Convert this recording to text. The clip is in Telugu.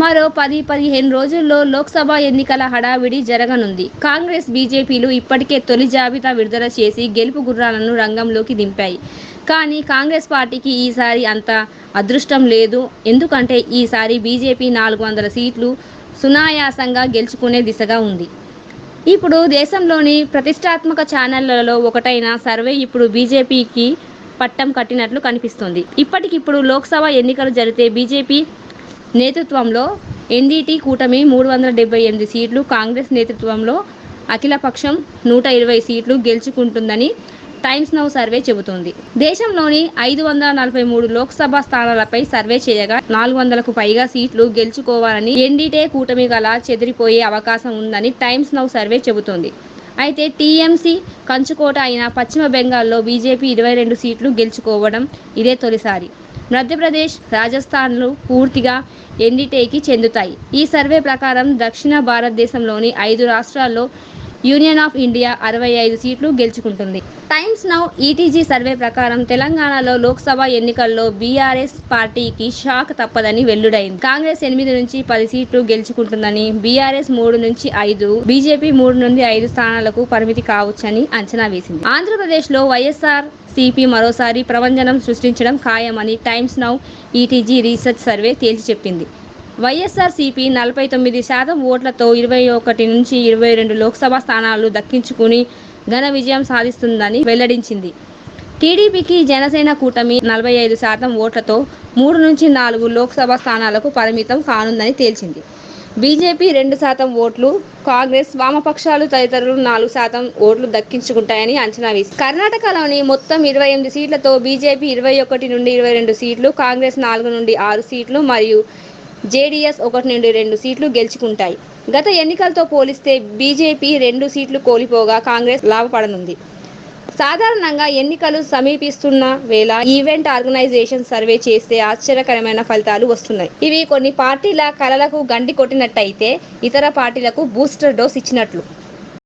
మరో పది పదిహేను రోజుల్లో లోక్సభ ఎన్నికల హడావిడి జరగనుంది. కాంగ్రెస్ బీజేపీలు ఇప్పటికే తొలి జాబితా విడుదల చేసి గెలుపు గుర్రాలను రంగంలోకి దింపాయి. కానీ కాంగ్రెస్ పార్టీకి ఈసారి అంత అదృష్టం లేదు. ఎందుకంటే ఈసారి బీజేపీ నాలుగు వందల సీట్లు సునాయాసంగా గెలుచుకునే దిశగా ఉంది. ఇప్పుడు దేశంలోని ప్రతిష్టాత్మక ఛానళ్ళలో ఒకటైన సర్వే ఇప్పుడు బీజేపీకి పట్టం కట్టినట్లు కనిపిస్తోంది. ఇప్పటికిప్పుడు లోక్సభ ఎన్నికలు జరిగితే బీజేపీ నేతృత్వంలో ఎన్డీటీ కూటమి మూడు వందల డెబ్బై ఎనిమిది సీట్లు కాంగ్రెస్ నేతృత్వంలో అఖిలపక్షం నూట ఇరవై సీట్లు గెలుచుకుంటుందని టైమ్స్ నౌ సర్వే చెబుతోంది. దేశంలోని ఐదు వందల నలభై మూడు లోక్సభ స్థానాలపై సర్వే చేయగా నాలుగు వందలకు పైగా సీట్లు గెలుచుకోవాలని ఎన్డీటే కూటమి గల చెదిరిపోయే అవకాశం ఉందని టైమ్స్ నౌ సర్వే చెబుతోంది. అయితే టీఎంసీ కంచుకోట అయిన పశ్చిమ బెంగాల్లో బీజేపీ ఇరవై రెండు సీట్లు గెలుచుకోవడం ఇదే తొలిసారి. మధ్యప్రదేశ్ రాజస్థాన్లు పూర్తిగా ఎన్డీటేకి చెందుతాయి. ఈ సర్వే ప్రకారం దక్షిణ భారతదేశంలోని ఐదు రాష్ట్రాల్లో యూనియన్ ఆఫ్ ఇండియా అరవై ఐదు సీట్లు గెలుచుకుంటుంది. టైమ్స్ నౌ ఈటీజీ సర్వే ప్రకారం తెలంగాణలో లోక్సభ ఎన్నికల్లో బీఆర్ఎస్ పార్టీకి షాక్ తప్పదని వెల్లుడైంది. కాంగ్రెస్ ఎనిమిది నుంచి పది సీట్లు గెలుచుకుంటుందని బీఆర్ఎస్ మూడు నుంచి ఐదు బీజేపీ మూడు నుండి ఐదు స్థానాలకు పరిమితి కావచ్చని అంచనా వేసింది. ఆంధ్రప్రదేశ్లో వైఎస్ఆర్ సిపి మరోసారి ప్రవంజనం సృష్టించడం ఖాయమని Times Now ETG research survey తేల్చి చెప్పింది. వైఎస్ఆర్సీపీ నలభై తొమ్మిది శాతం ఓట్లతో ఇరవై ఒకటి నుంచి ఇరవై రెండు లోక్సభ స్థానాలు దక్కించుకుని ఘన విజయం సాధిస్తుందని వెల్లడించింది. టీడీపీకి జనసేన కూటమి నలభై ఐదు శాతం ఓట్లతో మూడు నుంచి నాలుగు లోక్సభ స్థానాలకు పరిమితం కానుందని తేల్చింది. బీజేపీ రెండు శాతం ఓట్లు కాంగ్రెస్ వామపక్షాలు తదితరులు నాలుగు శాతం ఓట్లు దక్కించుకుంటాయని అంచనా వేసి కర్ణాటకలోని మొత్తం ఇరవై ఎనిమిది సీట్లతో బీజేపీ ఇరవై ఒకటి నుండి ఇరవై రెండు సీట్లు కాంగ్రెస్ నాలుగు నుండి ఆరు సీట్లు మరియు జేడీఎస్ ఒకటి నుండి రెండు సీట్లు గెలుచుకుంటాయి. గత ఎన్నికలతో పోలిస్తే బీజేపీ రెండు సీట్లు కోల్పోగా కాంగ్రెస్ లాభపడనుంది. సాధారణంగా ఎన్నికలు సమీపిస్తున్న వేళ ఈవెంట్ ఆర్గనైజేషన్ సర్వే చేస్తే ఆశ్చర్యకరమైన ఫలితాలు వస్తున్నాయి. ఇవి కొన్ని పార్టీల కలలకు గండి కొట్టినట్టయితే ఇతర పార్టీలకు బూస్టర్ డోస్ ఇచ్చినట్లు.